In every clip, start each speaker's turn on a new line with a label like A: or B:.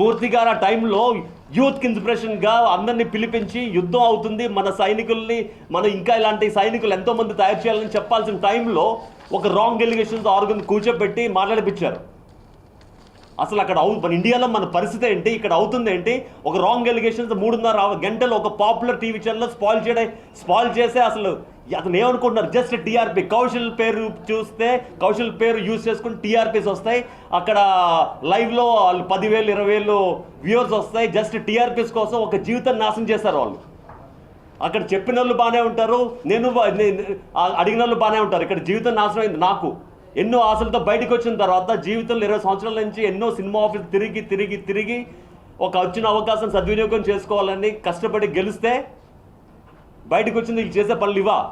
A: పూర్తి ఆ టైంలో యూత్ ఇన్స్పిరేషన్గా అందరినీ పిలిపించి యుద్ధం అవుతుంది. మన సైనికుల్ని మన ఇంకా ఇలాంటి సైనికులు ఎంతోమంది తయారు చేయాలని చెప్పాల్సిన టైంలో ఒక రాంగ్ ఎలిగేషన్స్ ఆర్గన్ కూర్చోబెట్టి మాట్లాడిపించారు. అసలు అక్కడ అవు మన ఇండియాలో మన పరిస్థితి ఏంటి? ఇక్కడ అవుతుంది ఏంటి? ఒక రాంగ్ ఎలిగేషన్స్ మూడున్నర గంటలు ఒక పాపులర్ టీవీ ఛానల్ స్పాయిల్ చేయడం స్పాయిల్ చేస్తే అసలు అతను ఏమనుకుంటున్నారు? జస్ట్ టీఆర్పీ కౌశల్ పేరు చూస్తే కౌశల్ పేరు యూజ్ చేసుకుని టీఆర్పీస్ వస్తాయి. అక్కడ లైవ్లో వాళ్ళు పదివేలు ఇరవై వేలు వ్యూవర్స్ వస్తాయి జస్ట్ టీఆర్పీస్ కోసం ఒక జీవితం నాశనం చేస్తారు వాళ్ళు. అక్కడ చెప్పిన వాళ్ళు బాగానే ఉంటారు. నేను అడిగిన వాళ్ళు బాగానే ఉంటారు. ఇక్కడ జీవితం నాశనం అయింది నాకు. ఎన్నో ఆశలతో బయటకు వచ్చిన తర్వాత జీవితంలో ఇరవై సంవత్సరాల నుంచి ఎన్నో సినిమా ఆఫీస్ తిరిగి తిరిగి తిరిగి ఒక వచ్చిన అవకాశం సద్వినియోగం చేసుకోవాలని కష్టపడి గెలిస్తే బయటకు వచ్చింది వీళ్ళు చేసే పనులు ఇవా?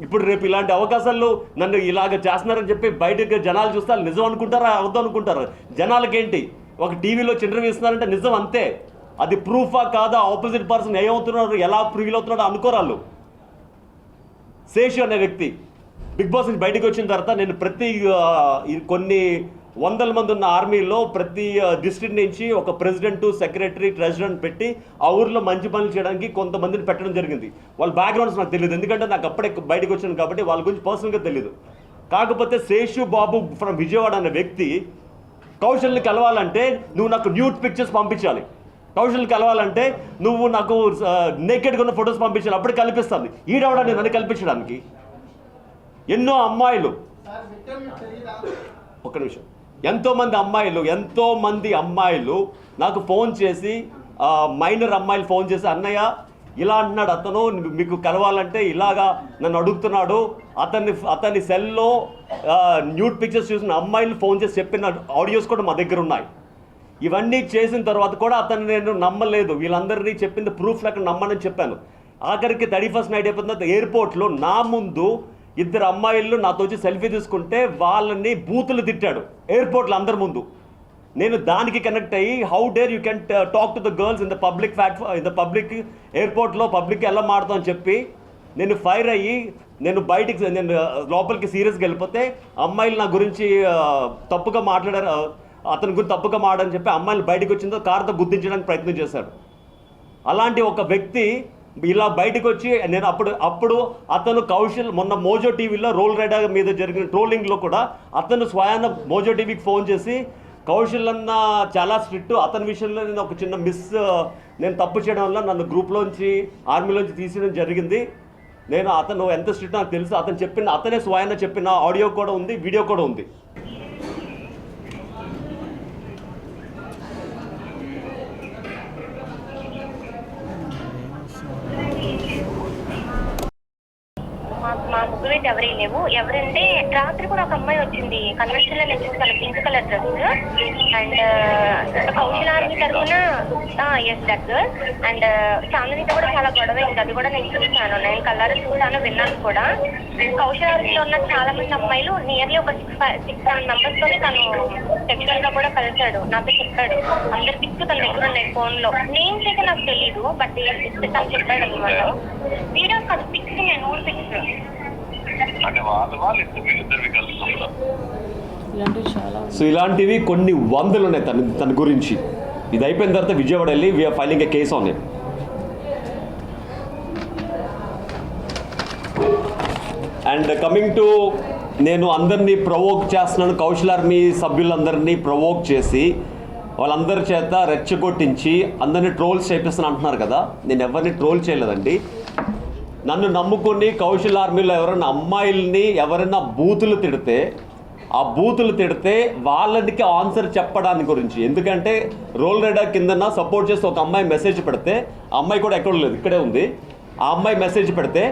A: ఇప్పుడు రేపు ఇలాంటి అవకాశాలు నన్ను ఇలాగ చేస్తున్నారని చెప్పి బయటకు జనాలు చూస్తే నిజం అనుకుంటారా అవద్దు అనుకుంటారు? జనాలకేంటి? ఒక టీవీలో ఇంటర్వ్యూ ఇస్తున్నారంటే నిజం అంతే. అది ప్రూఫా కాదా? ఆపోజిట్ పర్సన్ ఏమవుతున్నారు ఎలా ఫీల్ అవుతున్నాడో? అనుకోరాళ్ళు. శేషు అనే వ్యక్తి బిగ్ బాస్ నుంచి బయటకు వచ్చిన తర్వాత నేను ప్రతి కొన్ని వందల మంది ఉన్న ఆర్మీలో ప్రతి డిస్ట్రిక్ట్ నుంచి ఒక ప్రెసిడెంట్ సెక్రటరీ ట్రెజరర్ పెట్టి ఆ ఊర్లో మంచి పనులు చేయడానికి కొంతమందిని పెట్టడం జరిగింది. వాళ్ళ బ్యాక్గ్రౌండ్స్ నాకు తెలియదు ఎందుకంటే నాకు అప్పుడే బయటకు వచ్చాను కాబట్టి వాళ్ళ గురించి పర్సనల్గా తెలియదు కాకపోతే శేషు బాబు ఫ్రమ్ విజయవాడ అనే వ్యక్తి కౌశల్ని కలవాలంటే నువ్వు నాకు న్యూట్ పిక్చర్స్ పంపించాలి. కౌశల్ని కలవాలంటే నువ్వు నాకు నేకెడ్గా ఉన్న ఫొటోస్ పంపించాలి. అప్పుడు కల్పిస్తుంది ఈడవడాన్ని నన్ను కల్పించడానికి? ఎన్నో అమ్మాయిలు. ఒక్క నిమిషం. ఎంతో మంది అమ్మాయిలు ఎంతో మంది అమ్మాయిలు నాకు ఫోన్ చేసి మైనర్ అమ్మాయిలు ఫోన్ చేసి అన్నయ్య ఇలా అంటున్నాడు అతను మీకు కలవాలంటే ఇలాగా నన్ను అడుగుతున్నాడు. అతన్ని అతని సెల్లో న్యూడ్ పిక్చర్స్ చూసిన అమ్మాయిలు ఫోన్ చేసి చెప్పిన ఆడియోస్ కూడా మా దగ్గర ఉన్నాయి. ఇవన్నీ చేసిన తర్వాత కూడా అతను నేను నమ్మలేదు. వీళ్ళందరినీ చెప్పింది ప్రూఫ్ లెక్క నమ్మనని చెప్పాను. ఆఖరికి థర్టీ ఫస్ట్ నైట్ అయిపోయిన తర్వాత ఎయిర్పోర్ట్లో నా ముందు ఇద్దరు అమ్మాయిలు నాతో వచ్చి సెల్ఫీ తీసుకుంటే వాళ్ళని బూతులు తిట్టాడు ఎయిర్పోర్ట్లో అందరి ముందు. నేను దానికి కనెక్ట్ అయ్యి how dare you can talk to the girls in the public platform in the public ఎయిర్పోర్ట్లో పబ్లిక్ ఎలా మాడతాం అని చెప్పి నేను ఫైర్ అయ్యి నేను బయటికి నేను uh, లోపలికి సీరియస్గా వెళ్ళిపోతే అమ్మాయిలు నా గురించి uh, తప్పుగా మాట్లాడారు uh, అతని గురించి తప్పుగా మాడని చెప్పి అమ్మాయిలు బయటకు వచ్చిందో కారుతో గుర్తించడానికి ప్రయత్నం చేశాడు. అలాంటి ఒక వ్యక్తి ఇలా బయటకు వచ్చి నేను అప్పుడు అప్పుడు అతను కౌశల్ మొన్న మోజో టీవీలో రోల్ రైడా మీద జరిగిన ట్రోలింగ్లో కూడా అతను స్వయాన మోజో టీవీకి ఫోన్ చేసి కౌశల్ అన్న చాలా స్ట్రిక్ట్ అతని విషయంలో నేను ఒక చిన్న మిస్ నేను తప్పు చేయడం వల్ల నన్ను గ్రూప్లోంచి ఆర్మీలోంచి తీసేయడం జరిగింది. నేను అతను ఎంత స్ట్రిక్ట్ నాకు తెలుసు అతను చెప్పిన అతనే స్వయాన చెప్పిన ఆడియో కూడా ఉంది వీడియో కూడా ఉంది
B: మా మా ముగ్గురు లేవు. ఎవరంటే రాత్రి కూడా ఒక అమ్మాయి వచ్చింది. కన్వెన్షన్లో నేను చూసాను pink colour dress. And Kaushal army తరఫున ఎస్ దట్ అండ్ చాందనితో కూడా చాలా గొడవ అయింది. అది కూడా నేను చూసాను నేను కలర్ చూసాను విన్నాను కూడా. కౌశల్ ఆర్మీలో ఉన్న చాలా మంది అమ్మాయిలు నియర్లీ ఒక సిక్స్ సిక్స్ సెవెన్ మెంబర్స్ తోని తను సెక్షువల్గా కూడా కలిశాడు. నాతో చెప్పాడు. అందరి పిక్స్ తన దగ్గర ఉన్నాయి ఫోన్లో నేమ్స్ అయితే నాకు తెలియదు బట్ తను చెప్పాడు అనమాట వీడియోస్ కాదు పిక్స్ నేను ఊరు పిక్స్.
C: అంటే వాళ్ళ వాళ్ళు ఇద్దరు
A: సో ఇలాంటివి కొన్ని వందలు ఉన్నాయి తన తన గురించి. ఇది అయిపోయిన తర్వాత విజయవాడ వెళ్ళి we're filing a case on it and coming to నేను అందరినీ ప్రవోక్ చేస్తున్నాను కౌశల్ ఆర్మీ సభ్యులందరినీ ప్రవోక్ చేసి వాళ్ళందరి చేత రెచ్చగొట్టించి అందరినీ ట్రోల్స్ చేపిస్తాను అంటున్నారు కదా. నేను ఎవరిని ట్రోల్ చేయలేదండి. నన్ను నమ్ముకుని కౌశల్ ఆర్మీలో ఎవరైనా అమ్మాయిల్ని ఎవరైనా బూతులు తిడితే ఆ బూతులు తిడితే వాళ్ళకి ఆన్సర్ చెప్పడానికి గురించి. ఎందుకంటే రోల్ రైడర్ కిందన సపోర్ట్ చేసి ఒక అమ్మాయి మెసేజ్ పెడితే ఆ అమ్మాయి కూడా ఎక్కడ లేదు ఇక్కడే ఉంది. ఆ అమ్మాయి మెసేజ్ పెడితే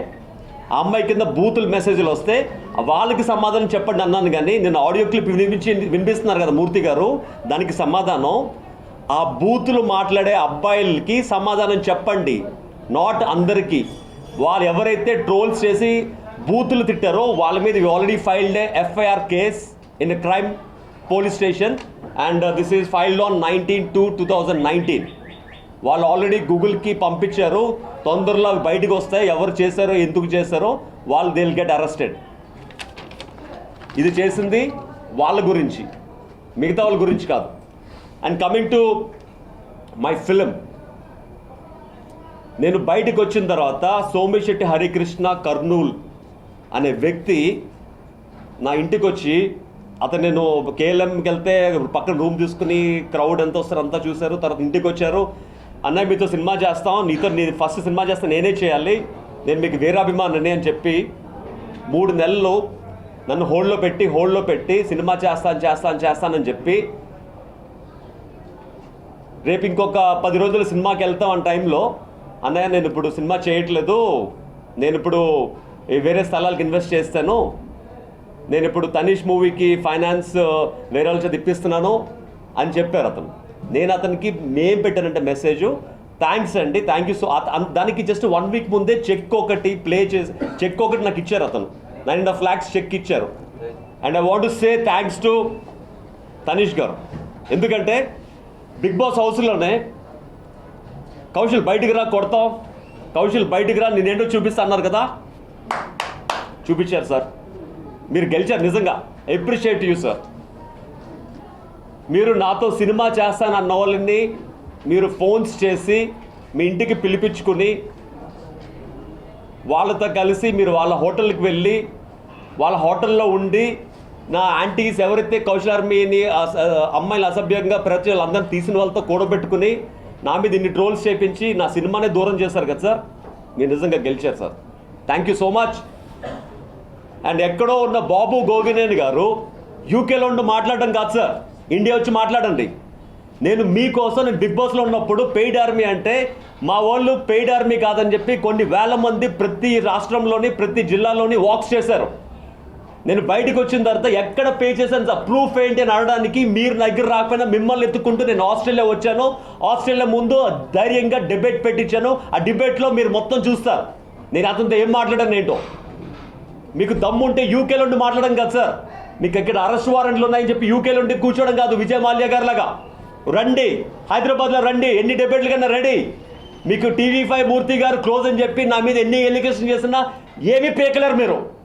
A: ఆ అమ్మాయి కింద బూతులు మెసేజ్లు వస్తే వాళ్ళకి సమాధానం చెప్పండి అన్నాను కానీ నేను ఆడియో క్లిప్ వినిపించి వినిపిస్తున్నారు కదా మూర్తి గారు దానికి సమాధానం. ఆ బూతులు మాట్లాడే అబ్బాయిలకి సమాధానం చెప్పండి నాట్ అందరికీ. వాళ్ళు ఎవరైతే ట్రోల్స్ చేసి బూతులు తిట్టారో వాళ్ళ మీద already filed FIR case in crime police station and this is filed on nineteen two two thousand nineteen వాళ్ళు ఆల్రెడీ గూగుల్కి పంపించారు. తొందరలో బయటకు వస్తాయి. ఎవరు చేశారో ఎందుకు చేశారో వాళ్ళు దే విల్ గెట్ అరెస్టెడ్ ఇది చేసింది వాళ్ళ గురించి. మిగతా వాళ్ళ గురించి కాదు. And coming to my film నేను బయటకు వచ్చిన తర్వాత సోమిశెట్టి హరికృష్ణ కర్నూల్ అనే వ్యక్తి నా ఇంటికి వచ్చి అతను నేను కేఎల్ఎంకి వెళ్తే పక్కన రూమ్ తీసుకుని క్రౌడ్ ఎంత వస్తారు అంతా చూశారు. తర్వాత ఇంటికి వచ్చారు. అన్నయ్య మీతో సినిమా చేస్తాం. నీతో నీ ఫస్ట్ సినిమా చేస్తే నేనే చేయాలి. నేను మీకు వీరాభిమానని అని చెప్పి మూడు నెలలు నన్ను హోల్డ్లో పెట్టి హోల్డ్లో పెట్టి సినిమా చేస్తాను చేస్తాను చేస్తానని చెప్పి రేపు ఇంకొక పది రోజులు సినిమాకి వెళ్తాం అన్న టైంలో అన్నయ్య నేను ఇప్పుడు సినిమా చేయట్లేదు. నేను ఇప్పుడు ఈ వేరే స్థలాలకు ఇన్వెస్ట్ చేస్తాను. నేను ఇప్పుడు తనీష్ మూవీకి ఫైనాన్స్ వేరే వాళ్ళ ఇప్పిస్తున్నాను అని చెప్పారు అతను. నేను అతనికి మేం పెట్టానంటే మెసేజ్ థ్యాంక్స్ అండి. థ్యాంక్ యూ సో దానికి జస్ట్ వన్ వీక్ ముందే చెక్ ఒకటి ప్లే చేసి చెక్ ఒకటి నాకు ఇచ్చారు అతను. Nine and half lakhs check ఇచ్చారు. And I want say thanks to Tanish గారు. ఎందుకంటే బిగ్ బాస్ హౌస్లోనే కౌశల్ బయటికి రా కొడతాం. కౌశల్ బయటికి రా నేనేంటో చూపిస్తా అన్నారు కదా? చూపించారు సార్. మీరు గెలిచారు నిజంగా. అప్రిషియేట్ యూ సార్ మీరు నాతో సినిమా చేస్తాను అన్న వాళ్ళని మీరు ఫోన్స్ చేసి మీ ఇంటికి పిలిపించుకుని వాళ్ళతో కలిసి మీరు వాళ్ళ హోటల్కి వెళ్ళి వాళ్ళ హోటల్లో ఉండి నా ఆంటీస్ ఎవరైతే కౌశలార్మీని అమ్మాయిలు అసభ్యంగా ప్రజలు వాళ్ళందరినీ తీసిన వాళ్ళతో కూడబెట్టుకుని నా మీద ఇన్ని ట్రోల్స్ చేపించి నా సినిమానే దూరం చేశారు కదా సార్? మీరు నిజంగా గెలిచారు sir. Thank you so much and ఎక్కడో ఉన్న బాబు గోగినేని గారు యూకేలో ఉండి మాట్లాడడం కాదు సార్. ఇండియా వచ్చి మాట్లాడండి. నేను మీకోసం నేను బిగ్ బాస్లో ఉన్నప్పుడు పెయిడ్ ఆర్మీ అంటే మా వాళ్ళు పెయిడ్ ఆర్మీ కాదని చెప్పి కొన్ని వేల మంది ప్రతి రాష్ట్రంలోని ప్రతి జిల్లాలోని వాక్స్ చేశారు. నేను బయటకు వచ్చిన తర్వాత ఎక్కడ పే చేశాను సార్? ప్రూఫ్ ఏంటి అని అడగడానికి మీరు దగ్గర రాకపోయినా మిమ్మల్ని ఎత్తుకుంటూ నేను ఆస్ట్రేలియా వచ్చాను. ఆస్ట్రేలియా ముందు ధైర్యంగా డిబేట్ పెట్టించాను. ఆ డిబేట్లో మీరు మొత్తం చూస్తారు. నేను అతనితో ఏం మాట్లాడాను ఏంటో? మీకు దమ్ముంటే యూకేలో ఉండి మాట్లాడడం కాదు సార్. మీకు ఇక్కడ అరెస్ట్ వారెంట్లు ఉన్నాయని చెప్పి యూకేలో ఉండి కూర్చోవడం కాదు. విజయ్ మాల్యా గారు లాగా. రండి. హైదరాబాద్లో రండి. ఎన్ని డిబేట్లు కన్నా రెడీ మీకు టీవీ ఫైవ్ మూర్తి గారు క్లోజ్ అని చెప్పి నా మీద ఎన్ని ఎలిగేషన్ చేసినా ఏమీ పేకలేరు మీరు.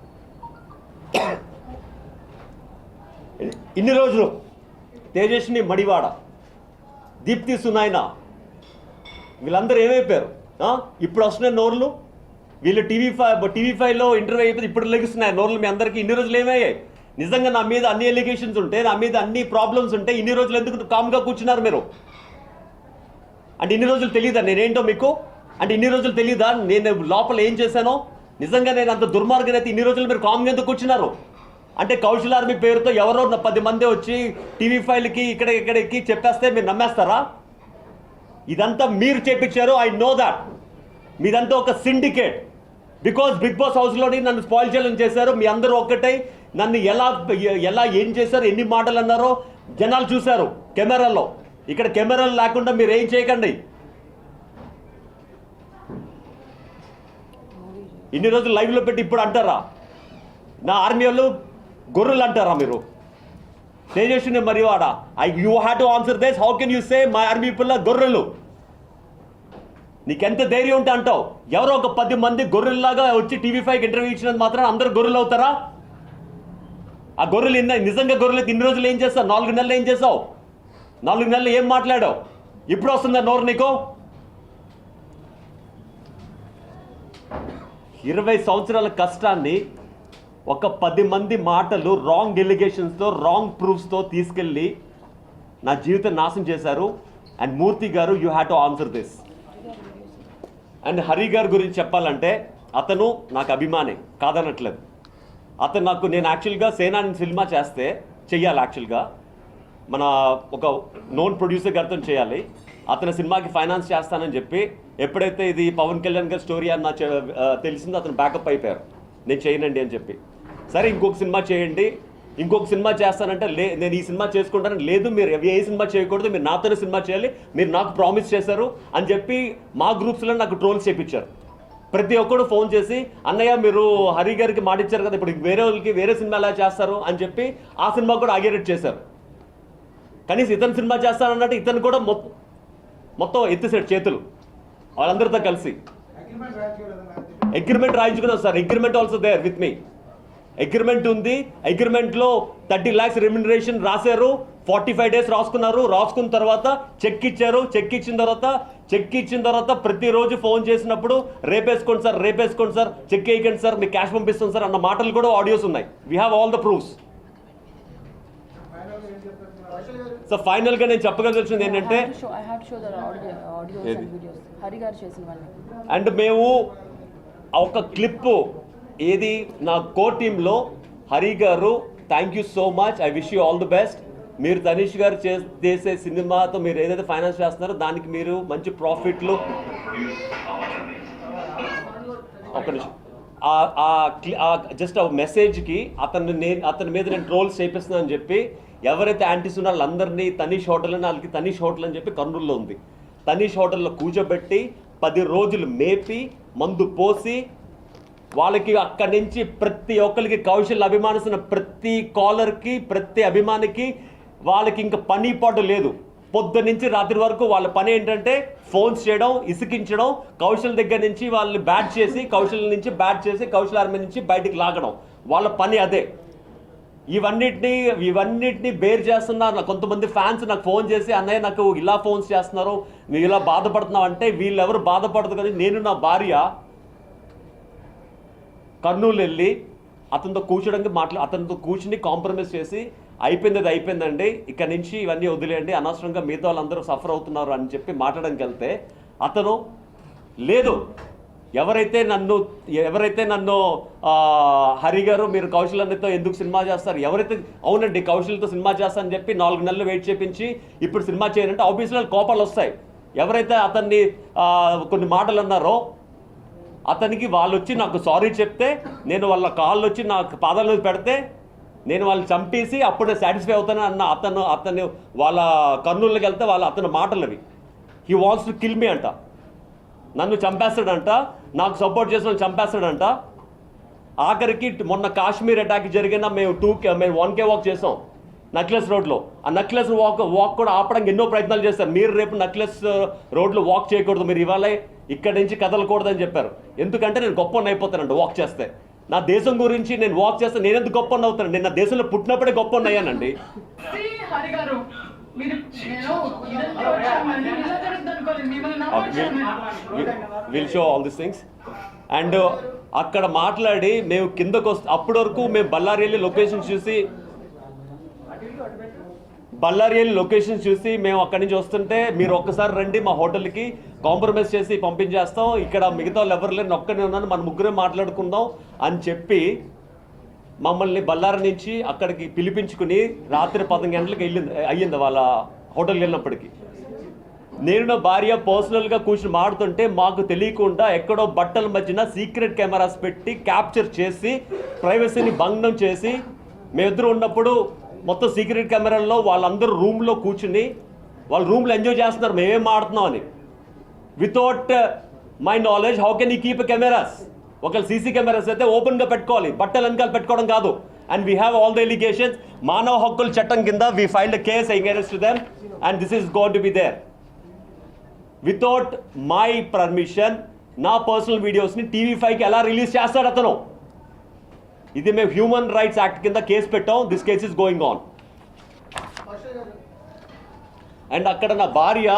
A: ఇన్ని రోజులు తేజస్ని మడివాడ దీప్తి సునాయన వీళ్ళందరూ ఏమైపోయారు? ఇప్పుడు వస్తున్నాయి నోర్లు. వీళ్ళు టీవీ ఫైవ్ టీవీ ఫైవ్లో ఇంటర్వ్యూ అయిపోతే ఇప్పుడు లెగిస్తున్నాయి నోర్లు మీ అందరికీ ఇన్ని రోజులు ఏమయ్యాయి? నిజంగా నా మీద అన్ని ఎలిగేషన్స్ ఉంటే నా మీద అన్ని ప్రాబ్లమ్స్ ఉంటాయి ఇన్ని రోజులు ఎందుకు కామ్గా కూర్చున్నారు మీరు? అంటే ఇన్ని రోజులు తెలియదా నేనేంటో మీకు? అంటే ఇన్ని రోజులు తెలియదా నేను లోపల ఏం చేశానో? నిజంగా నేను అంత దుర్మార్గం అయితే ఇన్ని రోజులు మీరు కామ్గా ఎందుకు కూర్చున్నారు? అంటే కౌశల్ ఆర్మీ పేరుతో ఎవరో నా పది మంది వచ్చి టీవీ ఫైల్కి ఇక్కడ ఇక్కడ ఎక్కి చెప్పేస్తే మీరు నమ్మేస్తారా? ఇదంతా మీరు చేపించారు ఐ నో దాట్ మీదంతా ఒక సిండికేట్. బికాస్ బిగ్ బాస్ హౌస్లోని నన్ను స్పాయిల్ చేయాలని చేశారు మీ అందరూ ఒక్కటై. నన్ను ఎలా ఎలా ఏం చేశారు ఎన్ని మాటలు అన్నారో జనాలు చూశారు కెమెరాలో. ఇక్కడ కెమెరాలు లేకుండా మీరు ఏం చేయకండి. ఇన్ని రోజులు లైవ్లో పెట్టి ఇప్పుడు అంటారా? నా ఆర్మీ వాళ్ళు గొర్రెలు అంటారా మీరు? Tejaswini Mariwada I you have to answer this how can you say my army పిల్ల గొర్రెలు? నీకెంత ధైర్యం ఉంటే అంటావు. ఎవరో ఒక పది మంది గొర్రెల్లాగా వచ్చి టీవీ ఫైవ్కి ఇంటర్వ్యూ ఇచ్చినంత మాత్రం అందరు గొర్రెలు అవుతారా? ఆ గొర్రెలు ఇన్న నిజంగా గొర్రెలు ఇన్ని రోజులు ఏం చేస్తావు? నాలుగు నెలలు ఏం చేసావు నాలుగు నెలలు ఏం మాట్లాడావు? ఇప్పుడు వస్తుందా నోరు నీకు? ఇరవై సంవత్సరాల కష్టాన్ని ఒక పది మంది మాటలు రాంగ్ ఎలిగేషన్స్తో రాంగ్ ప్రూఫ్స్తో తీసుకెళ్ళి నా జీవితం నాశనం చేశారు. అండ్ మూర్తి గారు you have to answer this and Hari గారి గురించి చెప్పాలంటే అతను నాకు అభిమాని కాదనట్లేదు. అతను నాకు నేను యాక్చువల్గా సేనాని సినిమా చేస్తే చెయ్యాలి యాక్చువల్గా మన ఒక నోన్ ప్రొడ్యూసర్ గారితో చేయాలి. అతని సినిమాకి ఫైనాన్స్ చేస్తానని చెప్పి ఎప్పుడైతే ఇది పవన్ కళ్యాణ్ గారి స్టోరీ అన్న నాకు తెలిసిందో అతను బ్యాకప్ అయిపోయారు. నేను చేయనండి అని చెప్పి. సరే ఇంకొక సినిమా చేయండి. ఇంకొక సినిమా చేస్తానంటే లే నేను ఈ సినిమా చేసుకుంటాను లేదు మీరు ఏ సినిమా చేయకూడదు మీరు నాతోనే సినిమా చేయాలి మీరు నాకు ప్రామిస్ చేశారు అని చెప్పి మా గ్రూప్స్లో నాకు ట్రోల్స్ చేయించారు ప్రతి ఒక్కడు ఫోన్ చేసి అన్నయ్య మీరు హరి గారికి మాటిచ్చారు కదా ఇప్పుడు వేరే వాళ్ళకి వేరే సినిమా ఎలా చేస్తారు? అని చెప్పి ఆ సినిమా కూడా ఆగేరెట్ చేశారు. కనీసం ఇతను సినిమా చేస్తానన్నట్టు ఇతను కూడా మొత్తం ఎత్తేసాడు చేతులు. వాళ్ళందరితో కలిసి. Agreement రాయించుకున్నాం sir. Agreement also there with me agreement ఉంది. అగ్రిమెంట్లో థర్టీ ల్యాక్స్ రెమ్యునరేషన్ రాశారు. ఫార్టీ ఫైవ్ డేస్ రాసుకున్నారు. రాసుకున్న తర్వాత చెక్ ఇచ్చారు. చెక్ ఇచ్చిన తర్వాత చెక్ ఇచ్చిన తర్వాత ప్రతిరోజు ఫోన్ చేసినప్పుడు రేపేసుకోండి సార్ రేపేసుకోండి సార్ చెక్ వేయకండి సార్ మీకు క్యాష్ పంపిస్తాం సార్ అన్న మాటలు కూడా ఆడియోస్ ఉన్నాయి. We have all the proofs so ఫైనల్గా నేను చెప్పగలిగింది ఏంటంటే?
D: అండ్
A: మేము ఒక క్లిప్ ఏది నా కో టీంలో హరి గారు thank you so much I wish you all the best మీరు తనీష్ గారు చేసే సినిమాతో మీరు ఏదైతే ఫైనాన్స్ చేస్తున్నారో దానికి మీరు మంచి ప్రాఫిట్లు ఒక నిమిషం. జస్ట్ ఆ మెసేజ్కి అతన్ని నేను అతని మీద నేను ట్రోల్స్ చేపిస్తున్నాను అని చెప్పి ఎవరైతే యాంటీస్ ఉన్నారో వాళ్ళందరినీ తనీష్ హోటల్ అని వాళ్ళకి తనీష్ హోటల్ అని చెప్పి కర్నూలులో ఉంది. తనీష్ హోటల్లో కూర్చోబెట్టి పది రోజులు మేపి మందు పోసి వాళ్ళకి అక్కడి నుంచి ప్రతి ఒక్కరికి కౌశల్ అభిమానిస్తున్న ప్రతి కాలర్కి ప్రతి అభిమానికి వాళ్ళకి ఇంకా పని పాటు లేదు. పొద్దు నుంచి రాత్రి వరకు వాళ్ళ పని ఏంటంటే ఫోన్స్ చేయడం ఇసికించడం కౌశల్ దగ్గర నుంచి వాళ్ళని బ్యాట్ చేసి కౌశల్ నుంచి బ్యాట్ చేసి కౌశల్ ఆర్మీ నుంచి బయటికి లాగడం. వాళ్ళ పని అదే. ఇవన్నిటిని ఇవన్నిటిని బేర్ చేస్తున్నారు. నాకు కొంతమంది ఫ్యాన్స్ నాకు ఫోన్ చేసి అన్నయ్య నాకు ఇలా ఫోన్స్ చేస్తున్నారు. నువ్వు ఇలా బాధపడుతున్నావు. అంటే వీళ్ళెవరు బాధపడదు కానీ నేను నా భార్య కర్నూలు వెళ్ళి అతనితో కూర్చోడానికి మాట్లా అతనితో కూర్చుని కాంప్రమైజ్ చేసి అయిపోయింది అది అయిపోయిందండి. ఇక్కడ నుంచి ఇవన్నీ వదిలేయండి. అనవసరంగా మిగతా వాళ్ళందరూ సఫర్ అవుతున్నారు అని చెప్పి మాట్లాడడానికి వెళ్తే అతను లేదు ఎవరైతే నన్ను ఎవరైతే నన్ను ఆ, హరి గారు మీరు కౌశల్ అన్నతో ఎందుకు సినిమా చేస్తారు? ఎవరైతే అవునండి కౌశల్తో సినిమా చేస్తానని చెప్పి నాలుగు నెలలు వెయిట్ చేపించి ఇప్పుడు సినిమా చేయాలంటే ఆఫీసులో కోపాలు వస్తాయి. ఎవరైతే అతన్ని కొన్ని మాటలు అన్నారో అతనికి వాళ్ళు వచ్చి నాకు సారీ చెప్తే నేను వాళ్ళ కాళ్ళు వచ్చి నాకు పాదాలు పెడితే నేను వాళ్ళని చంపేసి అప్పుడే సాటిస్ఫై అవుతాను అన్న అతను అతను వాళ్ళ కర్నూలుకి వెళ్తే వాళ్ళ అతని మాటలు అవి he wants to kill me అంట. నన్ను చంపేస్తాడంట నాకు సపోర్ట్ చేసిన చంపేస్తాడంట. ఆఖరికి మొన్న కాశ్మీర్ అటాక్ జరిగిన మేము టూ కే మేము వన్ కే వాక్ చేసాం నక్లెస్ రోడ్లో. ఆ నక్లెస్ వాక్ వాక్ కూడా ఆపడానికి ఎన్నో ప్రయత్నాలు చేస్తారు మీరు రేపు నక్లెస్ రోడ్లో వాక్ చేయకూడదు మీరు ఇవాళ ఇక్కడి నుంచి కదలకూడదని చెప్పారు. ఎందుకంటే నేను గొప్ప అయిపోతానండి వాక్ చేస్తే. నా దేశం గురించి నేను వాక్ చేస్తే నేను ఎందుకు గొప్ప అవుతాను? నేను నా దేశంలో పుట్టినప్పుడే గొప్ప అయ్యానండి. Will show all this things and అక్కడ మాట్లాడి మేము కిందకు వస్తే అప్పటి వరకు మేము బళ్ళారి వెళ్ళి లొకేషన్ చూసి బళ్ళారి వెళ్ళి లొకేషన్ చూసి మేము అక్కడి నుంచి వస్తుంటే మీరు ఒక్కసారి రండి మా హోటల్కి కాంప్రమైజ్ చేసి పంపించేస్తాం. ఇక్కడ మిగతా వాళ్ళు ఎవరు లేరు నేను ఒక్కనే ఉన్నాను మన ముగ్గురే మాట్లాడుకుందాం అని చెప్పి మమ్మల్ని బళ్ళారి నుంచి అక్కడికి పిలిపించుకుని రాత్రి పది గంటలకు వెళ్ళింది అయ్యింది వాళ్ళ హోటల్కి వెళ్ళినప్పటికీ. నేను నా భార్య పర్సనల్గా కూర్చుని మాడుతుంటే మాకు తెలియకుండా ఎక్కడో బట్టల మధ్యన సీక్రెట్ కెమెరాస్ పెట్టి క్యాప్చర్ చేసి ప్రైవసీని భంగం చేసి మేమిద్దరు ఉన్నప్పుడు మొత్తం సీక్రెట్ కెమెరాల్లో వాళ్ళందరూ రూమ్లో కూర్చుని వాళ్ళ రూమ్లో ఎంజాయ్ చేస్తున్నారు మేమేం ఆడుతున్నాం అని. Without my knowledge how can you keep cameras ఒకవేళ సీసీ కెమెరాస్ అయితే ఓపెన్గా పెట్టుకోవాలి. బట్టలు వెనకాల పెట్టుకోవడం కాదు. And we have all the allegations మానవ హక్కుల చట్టం కింద we filed case against them and this is gone to be there without my permission నా పర్సనల్ వీడియోస్ని టీవీ ఫైవ్కి ఎలా రిలీజ్ చేస్తాడు అతను? ఇది మేము హ్యూమన్ రైట్స్ యాక్ట్ కింద కేసు పెట్టాం. This case is going on and అక్కడ నా భార్య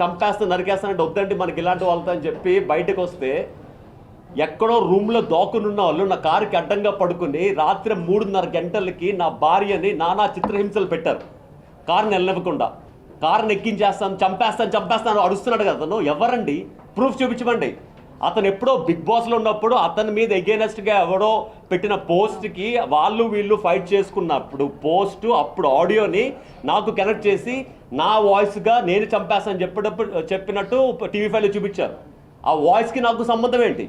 A: చంపేస్తా నరికేస్తానంటే వద్దండి మనకి ఇలాంటి వాళ్ళతో అని చెప్పి బయటకు వస్తే ఎక్కడో రూమ్లో దాక్కునున్న వాళ్ళు నా కారుకి అడ్డంగా పడుకుని రాత్రి మూడున్నర గంటలకి నా భార్యని నానా చిత్రహింసలు పెట్టారు. కారుని వెళ్ళనివ్వకుండా కారుని ఎక్కించేస్తాను చంపేస్తాను చంపేస్తాను అడుస్తున్నాడు కదా అతను. ఎవరండి? ప్రూఫ్ చూపించమండి. అతను ఎప్పుడో బిగ్ బాస్లో ఉన్నప్పుడు అతని మీద ఎగేనెస్ట్గా ఎవడో పెట్టిన పోస్ట్కి వాళ్ళు వీళ్ళు ఫైట్ చేసుకున్నప్పుడు పోస్ట్ అప్పుడు ఆడియోని నాకు కనెక్ట్ చేసి నా వాయిస్గా నేను చంపేస్తాను చెప్పేటప్పుడు చెప్పినట్టు టీవీ ఫైవ్లో చూపించారు. ఆ వాయిస్కి నాకు సంబంధం ఏంటి?